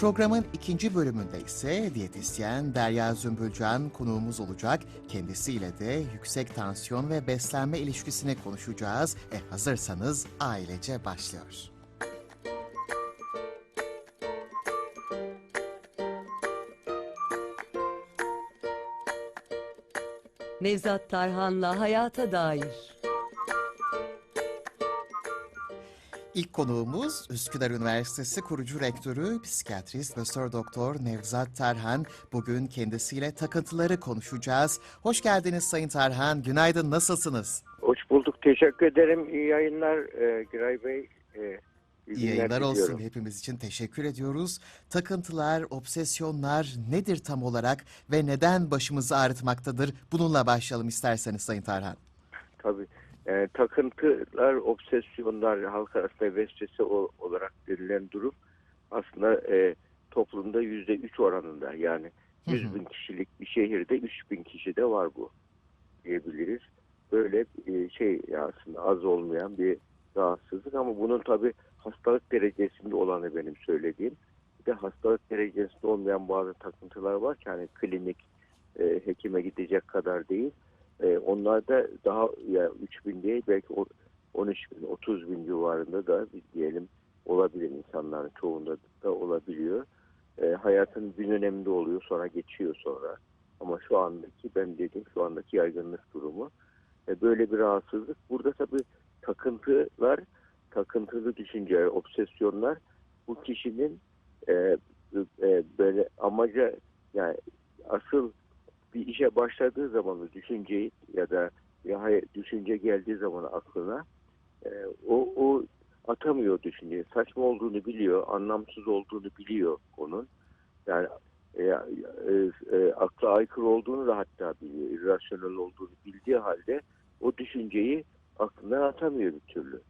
Programın ikinci bölümünde ise diyetisyen Derya Zümbülcan konuğumuz olacak. Kendisiyle de yüksek tansiyon ve beslenme ilişkisini konuşacağız. E hazırsanız ailece başlıyor. Nevzat Tarhan'la Hayata Dair. İlk konuğumuz Üsküdar Üniversitesi kurucu rektörü, psikiyatrist Profesör Doktor Nevzat Tarhan. Bugün kendisiyle takıntıları konuşacağız. Hoş geldiniz Sayın Tarhan. Günaydın, nasılsınız? Hoş bulduk. Teşekkür ederim. İyi yayınlar e, Giray Bey. E, İyi günler yayınlar olsun. diliyorum. Hepimiz için teşekkür ediyoruz. Takıntılar, obsesyonlar nedir tam olarak ve neden başımızı ağrıtmaktadır? Bununla başlayalım isterseniz Sayın Tarhan. Tabii. E, takıntılar, obsesyonlar, halk arasında vesvese olarak verilen durum aslında e, toplumda yüzde üç oranında. Yani Hı hı. 100 bin kişilik bir şehirde 3 bin kişi de var bu diyebiliriz. Böyle e, şey aslında az olmayan bir rahatsızlık ama bunun tabii hastalık derecesinde olanı benim söylediğim. Bir de hastalık derecesinde olmayan bazı takıntılar var ki hani klinik e, hekime gidecek kadar değil. Onlar da daha ya 3 bin değil belki o- 13 bin 30 bin civarında da diyelim olabilir insanların çoğunda da olabiliyor. E, hayatın bir döneminde oluyor sonra geçiyor sonra. Ama şu andaki ben dedim şu andaki yaygınlık durumu e, böyle bir rahatsızlık. Burada tabii takıntılar, takıntılı düşünceler, obsesyonlar bu kişinin e, e, böyle amaca yani asıl bir işe başladığı zaman o düşünceyi ya da ya hayır, düşünce geldiği zaman aklına e, o, o atamıyor düşünceyi. Saçma olduğunu biliyor, anlamsız olduğunu biliyor onun. Yani e, e, e, akla aykırı olduğunu da hatta biliyor, irrasyonel olduğunu bildiği halde o düşünceyi aklından atamıyor bir türlü.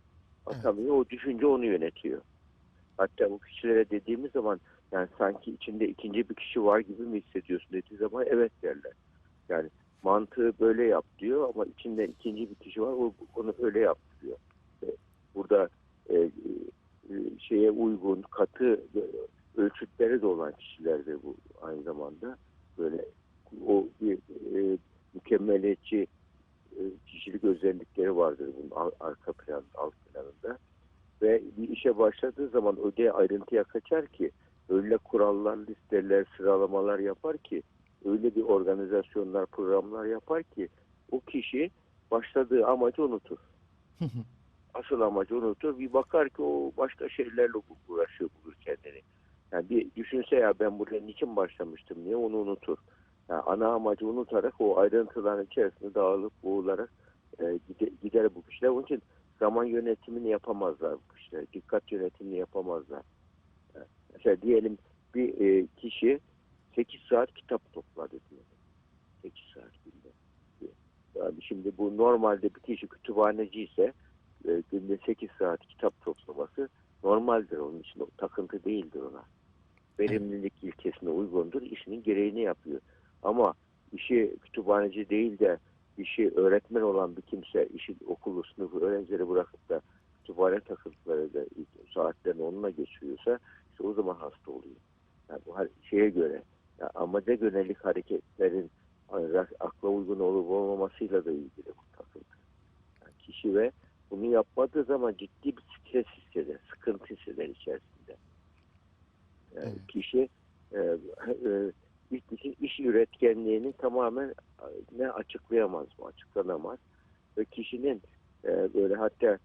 Atamıyor, o düşünce onu yönetiyor. Hatta bu kişilere dediğimiz zaman yani sanki içinde ikinci bir kişi var gibi mi hissediyorsun dediği zaman evet derler. Yani mantığı böyle yap diyor ama içinde ikinci bir kişi var o onu öyle yap diyor. E, Burada e, e, şeye uygun katı e, ölçütleri de olan kişiler de bu aynı zamanda böyle o bir e, mükemmeliyetçi e, kişilik özellikleri vardır bunun ar- arka plan, alt planında. Ve bir işe başladığı zaman öyle ayrıntıya kaçar ki öyle kurallar, listeler, sıralamalar yapar ki öyle bir organizasyonlar, programlar yapar ki o kişi başladığı amacı unutur. Asıl amacı unutur. Bir bakar ki o başka şeylerle uğraşıyor bulur kendini. Yani bir düşünse ya ben buraya niçin başlamıştım diye onu unutur. Yani ana amacı unutarak o ayrıntıların içerisinde dağılıp boğularak e, gider, gider bu kişiler. Onun için zaman yönetimini yapamazlar bu kişiler. Dikkat yönetimini yapamazlar. Mesela diyelim bir e, kişi 8 saat kitap topladı diyelim. 8 saat günde. Yani şimdi bu normalde bir kişi kütüphaneci ise e, günde 8 saat kitap toplaması normaldir onun için. O takıntı değildir ona. Verimlilik ilkesine uygundur. işinin gereğini yapıyor. Ama işi kütüphaneci değil de işi öğretmen olan bir kimse işi okulu sınıfı öğrencileri bırakıp da kütüphane takıntıları da saatlerini onunla geçiriyorsa işte o zaman hasta oluyor. Yani bu şeye göre yani amaca yönelik hareketlerin akla uygun olup olmamasıyla da ilgili bu takıntı. Yani kişi ve bunu yapmadığı zaman ciddi bir stres hisseder, sıkıntı hisseder içerisinde. Yani Evet. kişi e, e, iş üretkenliğini tamamen e, ne açıklayamaz mı, açıklanamaz. Ve kişinin e, böyle hatta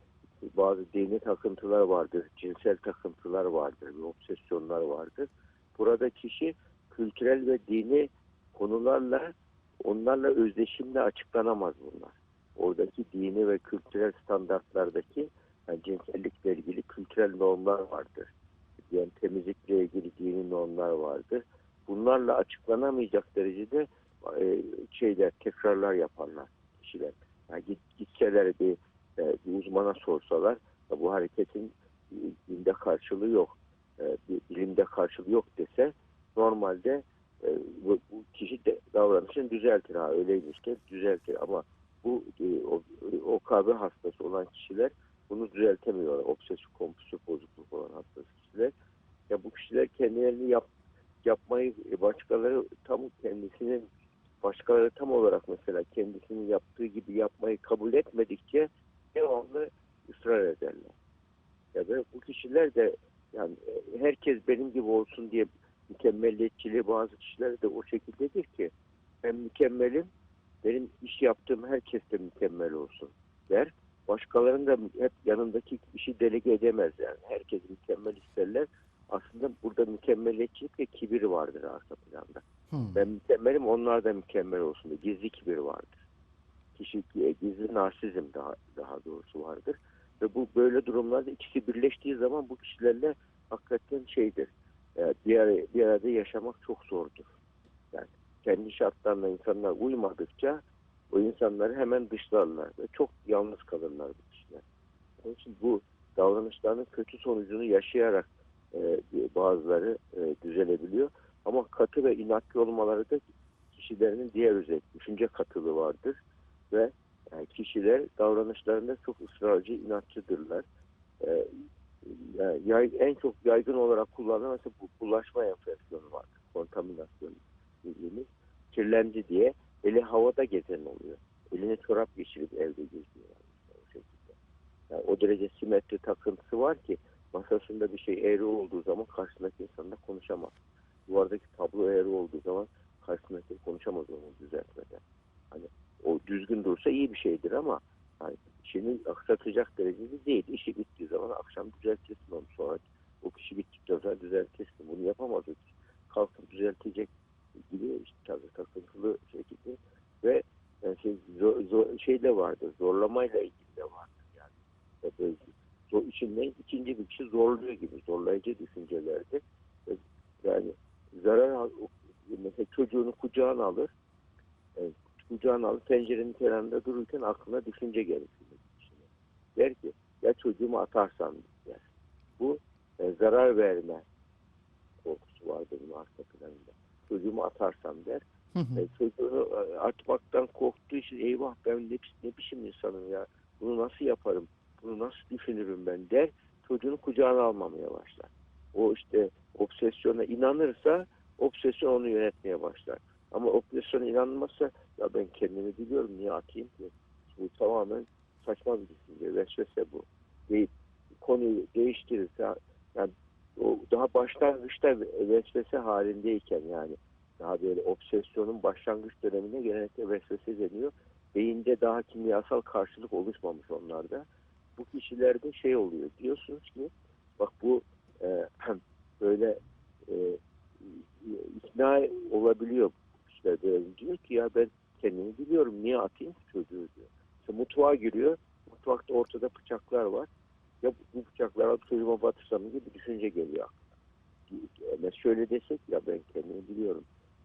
bazı dini takıntılar vardır, cinsel takıntılar vardır, obsesyonlar vardır. Burada kişi kültürel ve dini konularla onlarla özdeşimle açıklanamaz bunlar. Oradaki dini ve kültürel standartlardaki yani cinsellikle ilgili kültürel normlar vardır. Yani temizlikle ilgili dini normlar vardır. Bunlarla açıklanamayacak derecede e, şeyler tekrarlar yaparlar kişiler. Yani git, gitseler bir, e, bir uzmana sorsalar ya bu hareketin e, dinde karşılığı yok, e, bilimde karşılığı yok dese normalde e, bu, bu kişi de davranışını düzeltir. Ha öyleymiş düzeltir. Ama bu e, o, OKB hastası olan kişiler bunu düzeltemiyorlar. Obsesif kompulsif bozukluk olan hastası kişiler. Ya bu kişiler kendilerini yap, yapmayı e, başkaları tam kendisinin başkaları tam olarak mesela kendisinin yaptığı gibi yapmayı kabul etmedikçe devamlı ısrar ederler. Ya ve bu kişiler de yani e, herkes benim gibi olsun diye mükemmelliyetçiliği bazı kişiler de o şekildedir ki ben mükemmelim benim iş yaptığım herkes de mükemmel olsun der. Başkalarının da hep yanındaki işi delege edemez yani. Herkes mükemmel isterler. Aslında burada mükemmeliyetçilik ve kibir vardır arka planda. Hmm. Ben mükemmelim onlar da mükemmel olsun diye gizli kibir vardır. Kişi gizli narsizm daha daha doğrusu vardır. Ve bu böyle durumlarda ikisi birleştiği zaman bu kişilerle hakikaten şeydir. e, Bir, bir arada yaşamak çok zordur. Yani kendi şartlarına insanlar uymadıkça o insanları hemen dışlarlar ve çok yalnız kalırlar bu kişiler. Onun için bu davranışlarının kötü sonucunu yaşayarak e, bazıları e, düzelebiliyor. Ama katı ve inatçı olmaları da kişilerinin diğer özellik, düşünce katılığı vardır kişiler davranışlarında çok ısrarcı, inatçıdırlar. Ee, yani yay- en çok yaygın olarak kullanılan mesela bu bulaşma enfeksiyonu var. Kontaminasyon dediğimiz. Kirlendi diye eli havada gezen oluyor. Eline çorap geçirip evde geziyor. Yani o şekilde. Yani o derece simetri takıntısı var ki masasında bir şey eğri olduğu zaman karşısındaki insanla konuşamaz. Duvardaki tablo eğri olduğu zaman karşısındaki konuşamaz onu düzeltmeden. Hani o düzgün dursa iyi bir şeydir ama hani işini aksatacak derecede değil. İşi bittiği zaman akşam düzeltirsin onu sonra. O kişi bittikten sonra düzeltirsin. Bunu yapamaz. Kalkıp düzeltecek gibi işte tabii takıntılı şekilde ve yani şey, zor, zor, şey de vardır. Zorlamayla ilgili de vardır yani. Ve böyle zor, içinden ikinci bir kişi zorluyor gibi. Zorlayıcı düşüncelerdir. Yani zarar mesela çocuğunu kucağına alır kucağına alıp pencerenin kenarında dururken aklına düşünce gelir. Der ki ya çocuğumu atarsam der. Bu e, zarar verme korkusu vardır bunun arka planında. Çocuğumu atarsam der. Hı hı. E, çocuğunu e, atmaktan korktuğu için eyvah ben ne, ne biçim insanım ya bunu nasıl yaparım bunu nasıl düşünürüm ben der çocuğunu kucağına almamaya başlar. O işte obsesyona inanırsa obsesyon onu yönetmeye başlar. Ama obsesyona inanmazsa ya ben kendimi biliyorum niye atayım ki? Bu tamamen saçma bir düşünce. Vesvese bu. Deyip konuyu değiştirirse yani o daha başlangıçta vesvese halindeyken yani daha böyle obsesyonun başlangıç döneminde genellikle vesvese deniyor. Beyinde daha kimyasal karşılık oluşmamış onlarda. Bu kişilerde şey oluyor diyorsunuz ki bak bu e, böyle e, ikna olabiliyor kişiler böyle diyor ki ya ben kendimi biliyorum niye atayım çocuğu diyor. İşte mutfağa giriyor mutfakta ortada bıçaklar var ya bu bıçakları alıp çocuğuma batırsam gibi bir düşünce geliyor aklına. Ama şöyle desek ya ben kendimi biliyorum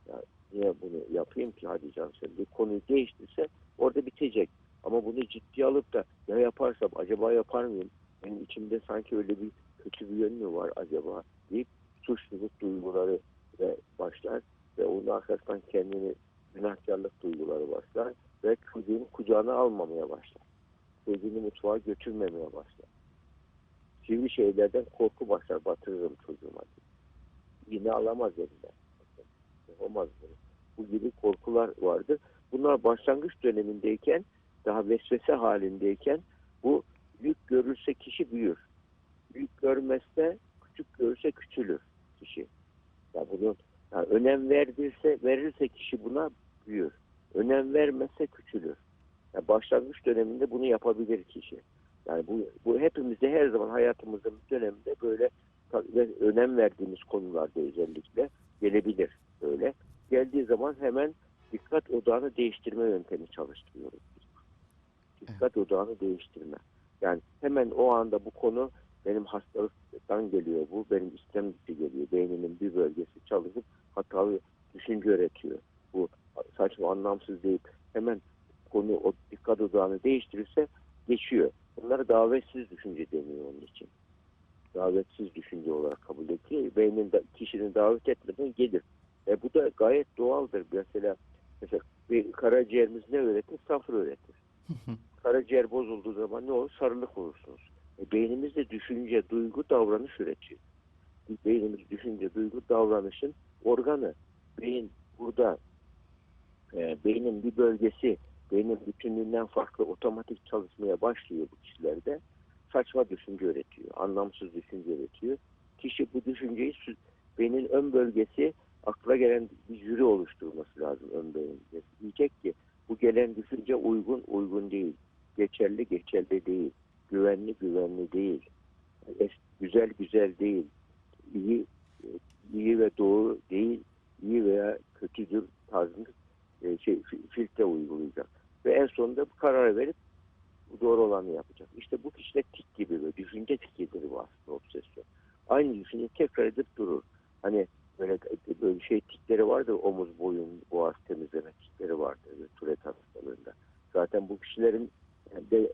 ya niye bunu yapayım ki hadi can sen bir konuyu değiştirse orada bitecek. Ama bunu ciddiye alıp da ya yaparsam acaba yapar mıyım? Benim içimde sanki öyle bir kötü bir yön mü var acaba deyip suçluluk duyguları ve başlar ve onun arkasından kendini günahkarlık duyguları başlar ve çocuğunu kucağına almamaya başlar. Çocuğunu mutfağa götürmemeye başlar. Sivri şeylerden korku başlar batırırım çocuğuma. Yine alamaz elinden. Yapamaz bunu. Bu gibi korkular vardır. Bunlar başlangıç dönemindeyken daha vesvese halindeyken bu büyük görürse kişi büyür. Büyük görmezse küçük görürse küçülür kişi. Ya bunun yani önem verdirse verirse kişi buna büyür. Önem vermezse küçülür. Yani başlangıç döneminde bunu yapabilir kişi. Yani bu, bu hepimizde her zaman hayatımızın döneminde böyle önem verdiğimiz konularda özellikle gelebilir böyle. Geldiği zaman hemen dikkat odağını değiştirme yöntemi çalıştırıyoruz. Dikkat odağını değiştirme. Yani hemen o anda bu konu benim hastalıktan geliyor bu, benim istem geliyor. Beynimin bir bölgesi çalışıp hatalı düşünce üretiyor. Bu saçma anlamsız deyip hemen konu o dikkat odağını değiştirirse geçiyor. Bunlara davetsiz düşünce deniyor onun için. Davetsiz düşünce olarak kabul ediliyor. Beynin de, kişinin davet etmeden gelir. E, bu da gayet doğaldır. Mesela, mesela bir karaciğerimiz ne öğretir? Safra öğretir. Karaciğer bozulduğu zaman ne olur? Sarılık olursunuz. E, beynimiz de düşünce, duygu, davranış üretiyor. beynimiz düşünce, duygu, davranışın organı. Beyin burada e, beynin bir bölgesi beynin bütünlüğünden farklı otomatik çalışmaya başlıyor bu kişilerde. Saçma düşünce üretiyor, anlamsız düşünce üretiyor. Kişi bu düşünceyi beynin ön bölgesi akla gelen bir jüri oluşturması lazım ön beyinde. Diyecek ki bu gelen düşünce uygun, uygun değil. Geçerli, geçerli değil. Güvenli, güvenli değil. Güzel, güzel değil. İyi, iyi ve doğru değil. iyi veya kötüdür tarzında e, şey, fi- filtre uygulayacak. Ve en sonunda bu kararı verip doğru olanı yapacak. İşte bu kişide tik gibi böyle düşünce tikidir bu aslında obsesyon. Aynı düşünce tekrar edip durur. Hani böyle, böyle şey tikleri vardır omuz, boyun, boğaz temizleme tikleri vardır Tourette hastalığında. Zaten bu kişilerin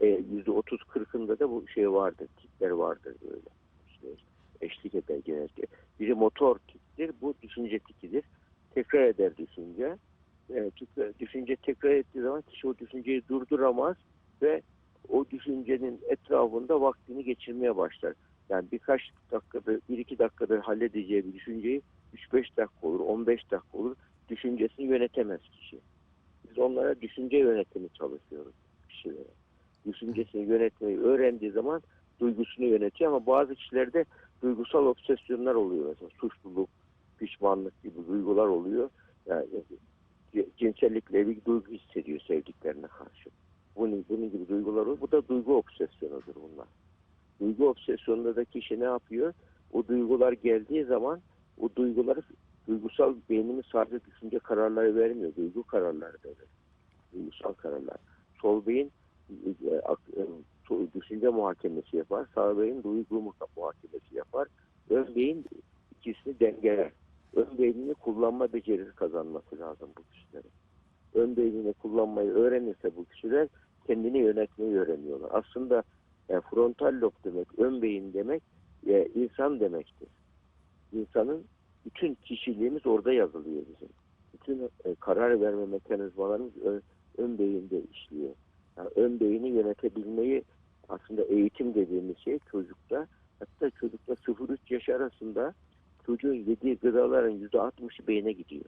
e, yüzde otuz kırkında da bu şey vardır, tikler vardır böyle. İşte eşlik eder genellikle. Biri motor tiktir, bu düşünce tikidir. Tekrar eder düşünce. E, düşünce tekrar ettiği zaman kişi o düşünceyi durduramaz ve o düşüncenin etrafında vaktini geçirmeye başlar. Yani birkaç dakikada, bir iki dakikada halledeceği bir düşünceyi 3-5 dakika olur, 15 dakika olur. Düşüncesini yönetemez kişi. Biz onlara düşünce yönetimi çalışıyoruz kişilere. Düşüncesini yönetmeyi öğrendiği zaman duygusunu yönetiyor ama bazı kişilerde duygusal obsesyonlar oluyor. Mesela suçluluk, pişmanlık gibi duygular oluyor. Yani cinsellikle ilgili duygu hissediyor sevdiklerine karşı. Bunun, bunun gibi duygular oluyor. Bu da duygu obsesyonudur bunlar. Duygu obsesyonunda da kişi ne yapıyor? O duygular geldiği zaman o duyguları duygusal beynimiz sadece düşünce kararları vermiyor. Duygu kararları da verir. Duygusal kararlar. Sol beyin e, e, düşünce muhakemesi yapar. Sağ beyin duygu mu- muhakemesi yapar. Ön beyin ikisini dengeler. Ön beynini kullanma becerisi kazanması lazım bu kişilerin. Ön beynini kullanmayı öğrenirse bu kişiler kendini yönetmeyi öğreniyorlar. Aslında e, frontal lob demek, ön beyin demek e, insan demektir. İnsanın bütün kişiliğimiz orada yazılıyor bizim. Bütün e, karar verme mekanizmalarımız ön, ön beyinde işliyor. Yani ön beyni yönetebilmeyi aslında eğitim dediğimiz şey çocukta hatta çocukla 0-3 yaş arasında çocuğun yediği gıdaların %60'ı beyne gidiyor.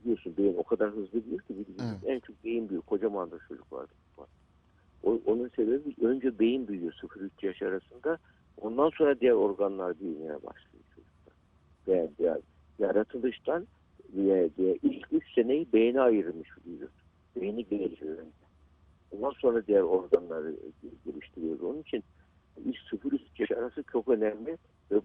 Biliyorsun beyin o kadar hızlı büyür ki Evet. en çok beyin büyüyor. Kocaman da çocuk vardı. O, onun sebebi önce beyin büyüyor 0-3 yaş arasında. Ondan sonra diğer organlar büyümeye başlıyor çocukta. Ve yani yaratılıştan ve, ve ilk 3 seneyi beyne ayırmış vücut. Beyni gelişiyor önce. Ondan sonra diğer organları geliştiriyor. Onun için ilk 0-3 yaş arası çok önemli. Ve,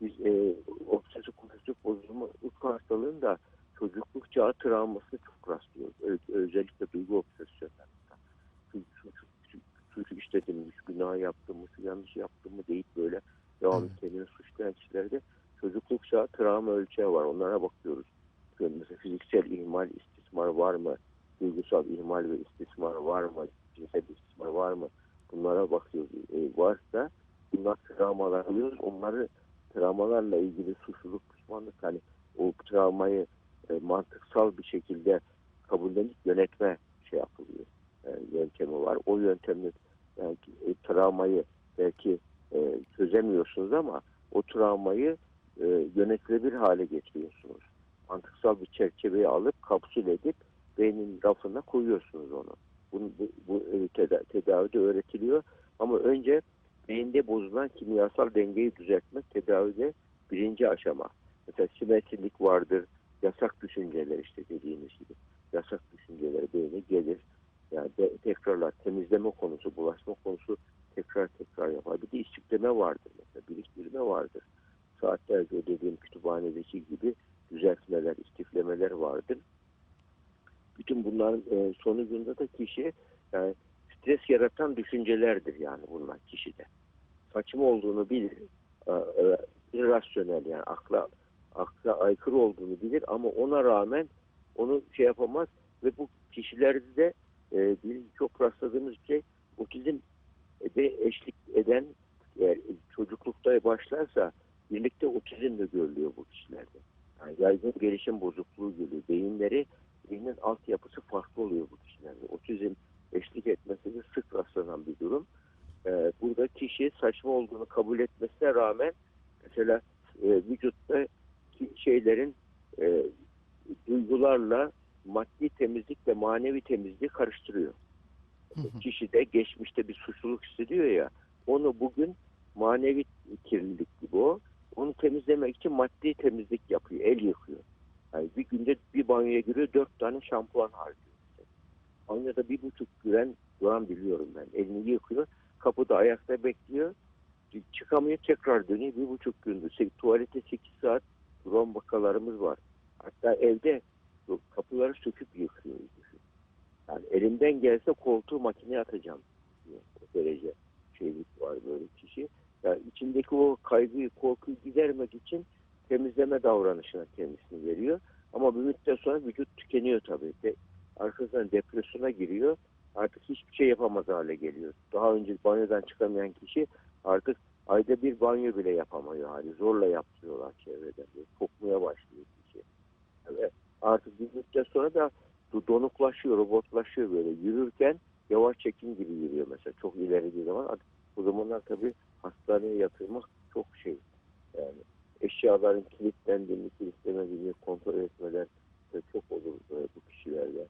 biz e, obsesif kompulsif bozulma uyku hastalığında çocukluk çağı travmasını çok rastlıyoruz. Ö- özellikle duygu obsesyonlarında. Şu işledim, şu günah yaptım mı, yanlış yaptım mı deyip böyle devam Evet. kendini suçlayan kişilerde çocukluk çağı travma ölçeği var. Onlara bakıyoruz. Şöyle Mesela fiziksel ihmal, istismar var mı? Duygusal ihmal ve istismar var mı? Cinsel istismar var mı? Bunlara bakıyoruz. E, varsa bunlar travmalar alıyoruz. Onları travmalarla ilgili suçluluk, pişmanlık hani o travmayı e, mantıksal bir şekilde kabullenip yönetme şey yapılıyor. E, yöntemi var. O yöntemle belki e, travmayı belki e, çözemiyorsunuz ama o travmayı e, yönetilebilir hale getiriyorsunuz. Mantıksal bir çerçeveyi alıp kapsül edip beynin rafına koyuyorsunuz onu. Bunu, bu, bu e, teda- tedavide öğretiliyor ama önce beyinde bozulan kimyasal dengeyi düzeltmek tedavide birinci aşama. Mesela simetrilik vardır, yasak düşünceler işte dediğimiz gibi. Yasak düşünceler beyne gelir. Yani de, tekrarlar, temizleme konusu, bulaşma konusu tekrar tekrar yapar. Bir de istikleme vardır mesela, biriktirme vardır. Saatlerce o dediğim kütüphanedeki gibi düzeltmeler, istiflemeler vardır. Bütün bunların e, sonucunda da kişi yani stres yaratan düşüncelerdir yani bunlar kişide. Saçma olduğunu bilir. E, e, irrasyonel yani akla akla aykırı olduğunu bilir ama ona rağmen onu şey yapamaz ve bu kişilerde de e, bizim çok rastladığımız şey otizm de eşlik eden eğer çocuklukta başlarsa birlikte otizm de görülüyor bu kişilerde. Yani yaygın gelişim bozukluğu geliyor. Beyinleri, beynin altyapısı farklı oluyor bu kişilerde. Otizm eşlik etmesi de sık rastlanan bir durum. Ee, burada kişi saçma olduğunu kabul etmesine rağmen mesela e, vücutta şeylerin e, duygularla maddi temizlik ve manevi temizliği karıştırıyor. Hı hı. Kişi de geçmişte bir suçluluk hissediyor ya onu bugün manevi kirlilik gibi o. Onu temizlemek için maddi temizlik yapıyor. El yıkıyor. Yani bir günde bir banyoya giriyor dört tane şampuan harcıyor. Banyoda bir buçuk güven duran biliyorum ben. Elini yıkıyor. Kapıda ayakta bekliyor. Çıkamıyor tekrar dönüyor. Bir buçuk gündür. Tuvalete sekiz saat duran vakalarımız var. Hatta evde kapıları söküp yıkıyor. Yani elimden gelse koltuğu makineye atacağım. O derece şeylik var böyle kişi. Yani içindeki o kaygıyı, korkuyu gidermek için temizleme davranışına kendisini veriyor. Ama bir müddet sonra vücut tükeniyor tabii. De, arkasından depresyona giriyor. Artık hiçbir şey yapamaz hale geliyor. Daha önce banyodan çıkamayan kişi artık ayda bir banyo bile yapamıyor. Hani zorla yaptırıyorlar çevrede. Böyle Kokmaya başlıyor kişi. Ve artık bir müddet sonra da do- donuklaşıyor, robotlaşıyor böyle. Yürürken yavaş çekim gibi yürüyor mesela. Çok ileri bir zaman. Artık o zamanlar tabii hastaneye yatırmak çok şey. Yani eşyaların kilitlendiğini, kilitlemediğini kontrol etmeler çok olur e, bu kişilerde.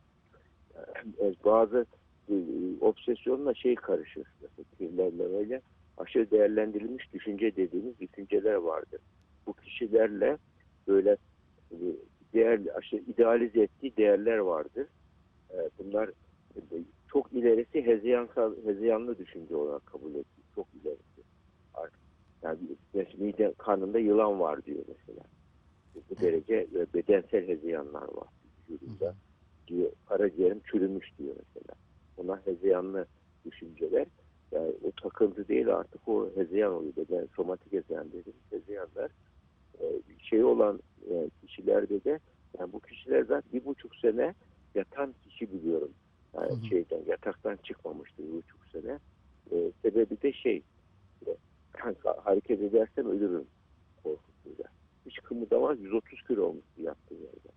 Yani bazı e, obsesyonla şey karışır. Mesela kirlenmeyle aşırı değerlendirilmiş düşünce dediğimiz düşünceler vardır. Bu kişilerle böyle e, değer, aşırı idealize ettiği değerler vardır. E, Bunlar e, çok ilerisi hezeyansal, hezeyanlı düşünce olarak kabul edilir. Çok ilerisi. Yani mide karnında yılan var diyor mesela. Bu derece e, bedensel hezeyanlar var vücudunda. Diyor, karaciğerim çürümüş diyor mesela. Ona hezeyanlı düşünceler. Yani o takıntı değil artık o hezeyan oluyor. Beden, somatik hezeyan dediğimiz hezeyanlar. E, şey olan e, kişilerde de yani bu kişiler zaten bir buçuk sene yatan kişi biliyorum. Yani Hı hı. şeyden yataktan çıkmamıştı bir buçuk sene. E, sebebi de şey e, kanka hareket edersem ölürüm korkusuyla. Hiç kımıldamaz 130 kilo olmuştu yattığı yerde.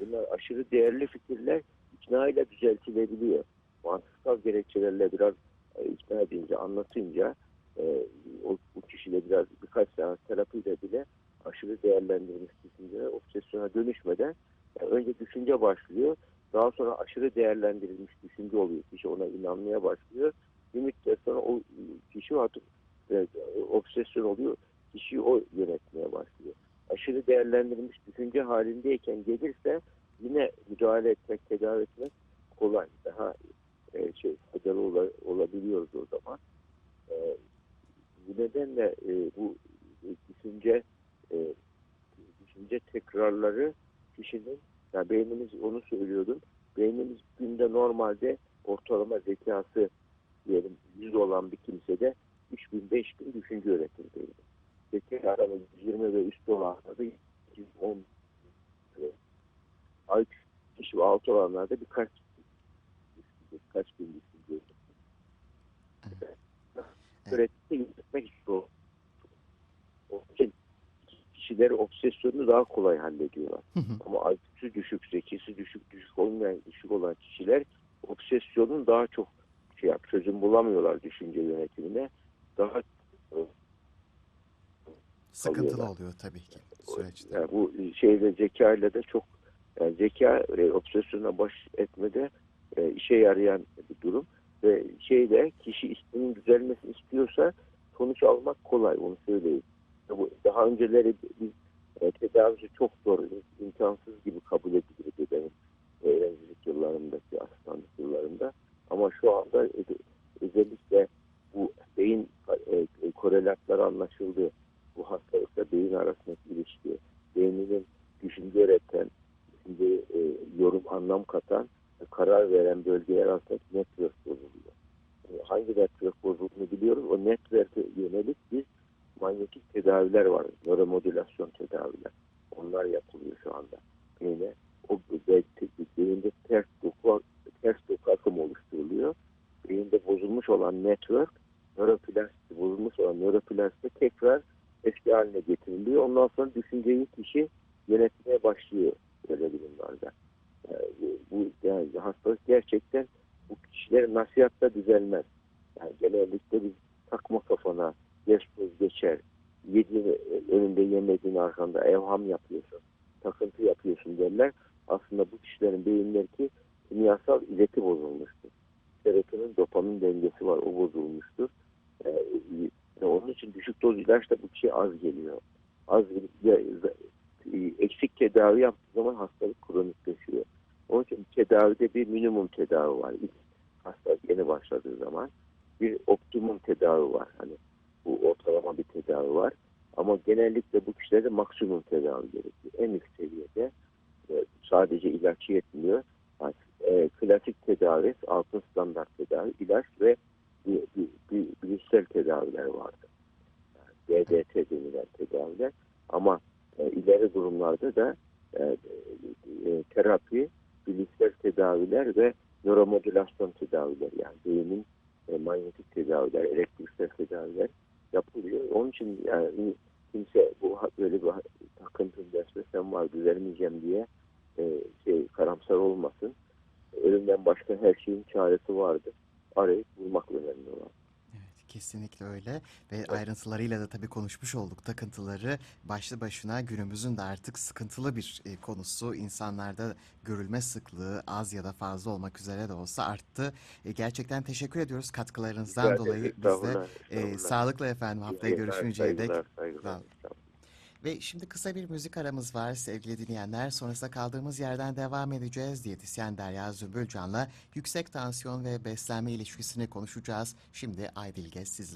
Bunlar aşırı değerli fikirler ikna ile düzeltilebiliyor. Mantıksal gerekçelerle biraz e, ikna edince, anlatınca e, o, bu kişiyle biraz birkaç seans terapiyle bile aşırı değerlendirilmiş düşünceler obsesyona dönüşmeden yani önce düşünce başlıyor. Daha sonra aşırı değerlendirilmiş düşünce oluyor. Kişi ona inanmaya başlıyor. Bir müddet sonra o kişi artık e, obsesyon oluyor. Kişiyi o yönetmeye başlıyor. Aşırı değerlendirilmiş düşünce halindeyken gelirse yine müdahale etmek, tedavi etmek kolay. Daha e, şey faydalı ola- olabiliyoruz o zaman. E, bu nedenle e, bu düşünce e, düşünce tekrarları kişinin yani beynimiz onu söylüyordum. Beynimiz günde normalde ortalama zekası diyelim 100 olan bir kimsede 3000 5000 düşünce üretir beyni. Zeka aramız 20 ve üstü olanlarda 210 IQ kişi ve altı olanlarda birkaç birkaç bin düşünce üretir. Ürettikçe yürütmek istiyor. O için kişiler obsesyonu daha kolay hallediyorlar. Hı hı. Ama IQ'su düşük, zekisi düşük, düşük olmayan, düşük olan kişiler obsesyonun daha çok şey yap, çözüm bulamıyorlar düşünce yönetimine. Daha Sıkıntılı Alıyorlar. oluyor tabii ki süreçte. yani bu şeyle zekayla da çok yani zeka e, obsesyona baş etmede e, işe yarayan bir durum ve şeyle kişi isteğinin düzelmesini istiyorsa sonuç almak kolay onu söyleyeyim. Bu daha önceleri biz e, tedavisi çok zor, imkansız gibi kabul edilirdi benim öğrencilik yıllarımdaki, asistanlık yıllarımda. Ama şu anda ö- özellikle bu beyin e, e, korelatları anlaşıldı. Bu hastalıkla beyin arasındaki ilişki, beyninin düşünce üreten, düşünce e, yorum anlam katan, ve karar veren bölgeler arasındaki network bozuluyor. E, hangi network bozulduğunu biliyoruz. O network'e yönelik biz manyetik tedaviler var. Nöromodülasyon tedaviler. Onlar yapılıyor şu anda. Beyne o beyinde ters doku, ters doku akım oluşturuluyor. Beyinde bozulmuş olan network nöroplasti bozulmuş olan nöroplasti tekrar eski haline getiriliyor. Ondan sonra düşünceyi kişi yönetmeye başlıyor böyle durumlarda. Yani bu, yani hastalık gerçekten bu kişilerin nasihatta düzelmez. Yani genellikle biz takma kafana, geç toz geçer yediğini önünde yemediğini arkanda evham yapıyorsun, takıntı yapıyorsun derler. Aslında bu kişilerin beyinlerki kimyasal ileti bozulmuştur. Serotonin, dopamin dengesi var, o bozulmuştur. Ee, e, onun için düşük doz ilaç da bu kişiye az geliyor. Az ya- e, eksik tedavi yaptığı zaman hastalık kronikleşiyor. Onun için tedavide bir minimum tedavi var. İlk hastalık yeni başladığı zaman bir optimum tedavi var. Hani bu ortalama bir tedavi var. Ama genellikle bu kişilerde maksimum tedavi gerekiyor. En üst seviyede e, sadece ilaç yetmiyor. Yani, e, klasik tedavi, altın standart tedavi, ilaç ve bir, bir, bir, bilişsel tedaviler vardı. Yani DDT denilen tedaviler. Ama e, ileri durumlarda da e, e, terapi, bilişsel tedaviler ve nöromodülasyon tedaviler yani beynin e, manyetik tedaviler, elektriksel tedaviler yapılıyor. Onun için yani kimse bu böyle bir ha- takıntı besmesem var düzelmeyeceğim diye e, şey karamsar olmasın. Ölümden başka her şeyin çaresi vardır. Arayıp bulmak önemli olan. Evet, kesinlikle öyle. Ve ayrıntılarıyla da tabii konuşmuş olduk. Takıntıları başlı başına günümüzün de artık sıkıntılı bir e, konusu. İnsanlarda görülme sıklığı az ya da fazla olmak üzere de olsa arttı. E, gerçekten teşekkür ediyoruz katkılarınızdan Rica dolayı. Biz de e, sağlıkla efendim haftaya görüşünceye dek saygılar, saygılar. Ve şimdi kısa bir müzik aramız var sevgili dinleyenler. Sonrasında kaldığımız yerden devam edeceğiz. Diyetisyen Derya Zümbülcan'la yüksek tansiyon ve beslenme ilişkisini konuşacağız. Şimdi Aydilge sizler.